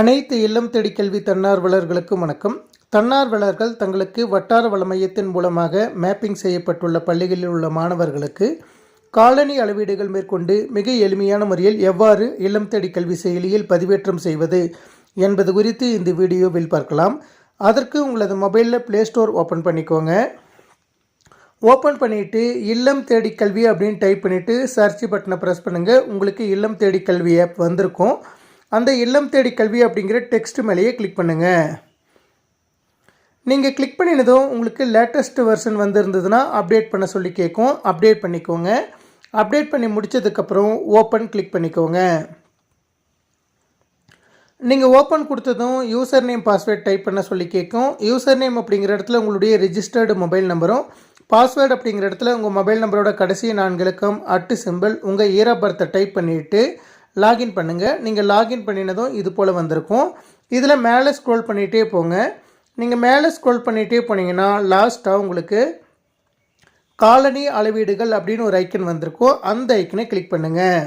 அனைத்து இல்லம் தேடி கல்வி தன்னார்வலர்களுக்கும் வணக்கம். தன்னார்வலர்கள் தங்களுக்கு வட்டார வள மையத்தின் மூலமாக மேப்பிங் செய்யப்பட்டுள்ள பள்ளிகளில் உள்ள மாணவர்களுக்கு காலனி அளவீடுகள் மேற்கொண்டு மிக எளிமையான முறையில் எவ்வாறு இல்லம் தேடி கல்வி செயலியில் பதிவேற்றம் செய்வது என்பது குறித்து இந்த வீடியோவில் பார்க்கலாம். அதற்கு உங்களது மொபைலில் ப்ளே ஸ்டோர் ஓப்பன் பண்ணிக்கோங்க. ஓப்பன் பண்ணிவிட்டு இல்லம் தேடி கல்வி அப்படின்னு டைப் பண்ணிவிட்டு சர்ச் பட்டனை ப்ரெஸ் பண்ணுங்கள் உங்களுக்கு இல்லம் தேடி கல்வி ஆப் வந்திருக்கும். அந்த இல்லம் தேடி கல்வி அப்படிங்கிற டெக்ஸ்ட் மேலேயே கிளிக் பண்ணுங்கள் நீங்கள் கிளிக் பண்ணினதும் உங்களுக்கு லேட்டஸ்ட் வெர்ஷன் வந்திருந்ததுன்னா அப்டேட் பண்ண சொல்லி கேட்கும். அப்டேட் பண்ணிக்கோங்க. அப்டேட் பண்ணி முடித்ததுக்கப்புறம் ஓப்பன் கிளிக் பண்ணிக்கோங்க. நீங்கள் ஓப்பன் கொடுத்ததும் யூசர் நேம் பாஸ்வேர்ட் டைப் பண்ண சொல்லி கேட்கும். யூசர் நேம் அப்படிங்கிற இடத்துல உங்களுடைய ரெஜிஸ்டர்டு மொபைல் நம்பரும் பாஸ்வேர்டு அப்படிங்கிற இடத்துல உங்கள் மொபைல் நம்பரோட கடைசி நான்கு இலக்கம் அட்டு சிம்பிள் உங்கள் இயர் பர்த்தை டைப் பண்ணிவிட்டு லாகின் பண்ணுங்கள் நீங்கள் லாகின் பண்ணினதும் இது போல் வந்திருக்கும். இதில் மேலே ஸ்க்ரோல் பண்ணிகிட்டே போங்க. நீங்கள் மேலே ஸ்க்ரோல் பண்ணிகிட்டே போனீங்கன்னா லாஸ்ட்டாக உங்களுக்கு காலனி அளவீடுகள் அப்படின்னு ஒரு ஐக்கன் வந்திருக்கும். அந்த ஐக்கனை கிளிக் பண்ணுங்கள்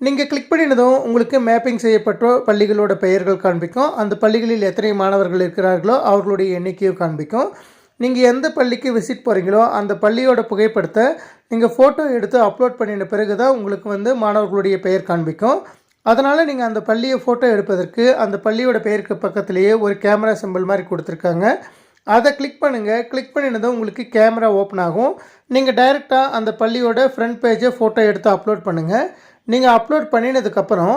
நீங்கள் கிளிக் பண்ணினதும் உங்களுக்கு மேப்பிங் செய்யப்பட்ட பள்ளிகளோட பெயர்கள் காண்பிக்கும். அந்த பள்ளிகளில் எத்தனை மாணவர்கள் இருக்கிறார்களோ அவர்களுடைய எண்ணிக்கையும் காண்பிக்கும். நீங்கள் எந்த பள்ளிக்கு விசிட் போகிறீங்களோ அந்த பள்ளியோட புகைப்படத்தை நீங்கள் ஃபோட்டோ எடுத்து அப்லோட் பண்ணின பிறகு தான் உங்களுக்கு வந்து மாணவர்களுடைய பெயர் காண்பிக்கும். அதனால் நீங்கள் அந்த பள்ளியை ஃபோட்டோ எடுப்பதற்கு அந்த பள்ளியோட பெயருக்கு பக்கத்துலேயே ஒரு கேமரா சிம்பிள் மாதிரி கொடுத்துருக்காங்க. அதை கிளிக் பண்ணுங்கள் கிளிக் பண்ணினதும் உங்களுக்கு கேமரா ஓப்பன் ஆகும். நீங்கள் டைரெக்டாக அந்த பள்ளியோட ஃப்ரண்ட் பேஜை ஃபோட்டோ எடுத்து அப்லோட் பண்ணுங்கள் நீங்கள் அப்லோட் பண்ணினதுக்கப்புறம்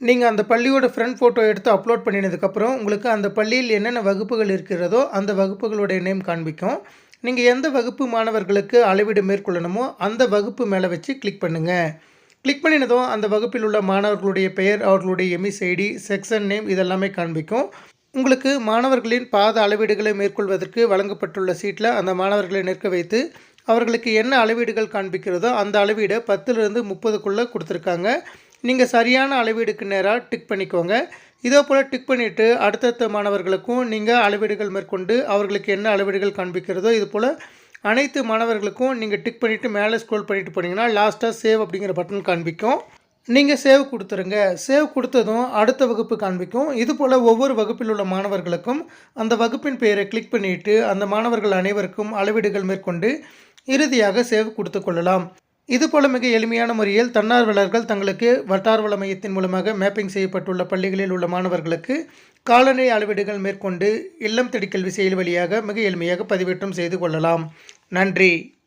நீங்கள் அந்த பள்ளியோட ஃப்ரண்ட் ஃபோட்டோ எடுத்து அப்லோட் பண்ணினதுக்கப்புறம் உங்களுக்கு அந்த பள்ளியில் என்னென்ன வகுப்புகள் இருக்கிறதோ அந்த வகுப்புகளுடைய நேம் காண்பிக்கும். நீங்கள் எந்த வகுப்பு மாணவர்களுக்கு அளவீடு மேற்கொள்ளணுமோ அந்த வகுப்பு மேலே வச்சு கிளிக் பண்ணுங்கள் கிளிக் பண்ணினதும் அந்த வகுப்பில் உள்ள மாணவர்களுடைய பெயர் அவர்களுடைய எமிஸ் ஐடி செக்ஷன் நேம் இதெல்லாமே காண்பிக்கும். உங்களுக்கு மாணவர்களின் பாத அளவீடுகளை மேற்கொள்வதற்கு வழங்கப்பட்டுள்ள சீட்டில் அந்த மாணவர்களை நிற்க வைத்து அவர்களுக்கு என்ன அளவீடுகள் காண்பிக்கிறதோ அந்த அளவீடை பத்துலேருந்து முப்பதுக்குள்ளே கொடுத்துருக்காங்க. நீங்கள் சரியான அளவீடுக்கு நேராக டிக் பண்ணிக்கோங்க. இதே போல் டிக் பண்ணிவிட்டு அடுத்தடுத்த மாணவர்களுக்கும் நீங்கள் அளவீடுகள் மேற்கொண்டு அவர்களுக்கு என்ன அளவீடுகள் காண்பிக்கிறதோ இது போல் அனைத்து மாணவர்களுக்கும் நீங்கள் டிக் பண்ணிவிட்டு மேலே ஸ்க்ரோல் பண்ணிவிட்டு போனீங்கன்னா லாஸ்ட்டாக சேவ் அப்படிங்கிற பட்டன் காண்பிக்கும். நீங்கள் சேவ் கொடுத்துருங்க. சேவ் கொடுத்ததும் அடுத்த வகுப்பு காண்பிக்கும். இது போல் ஒவ்வொரு வகுப்பில் உள்ள மாணவர்களுக்கும் அந்த வகுப்பின் பெயரை கிளிக் பண்ணிவிட்டு அந்த மாணவர்கள் அனைவருக்கும் அளவீடுகள் மேற்கொண்டு இறுதியாக சேவ் கொடுத்து கொள்ளலாம். இதுபோல மிக எளிமையான முறையில் தன்னார்வலர்கள் தங்களுக்கு வட்டார் வள மையத்தின் மூலமாக மேப்பிங் செய்யப்பட்டுள்ள பள்ளிகளில் உள்ள மாணவர்களுக்கு காலநிலை அளவீடுகள் மேற்கொண்டு இல்லம் தேடி கல்வி செயல் வழியாக மிக எளிமையாக பதிவேற்றம் செய்து கொள்ளலாம். நன்றி.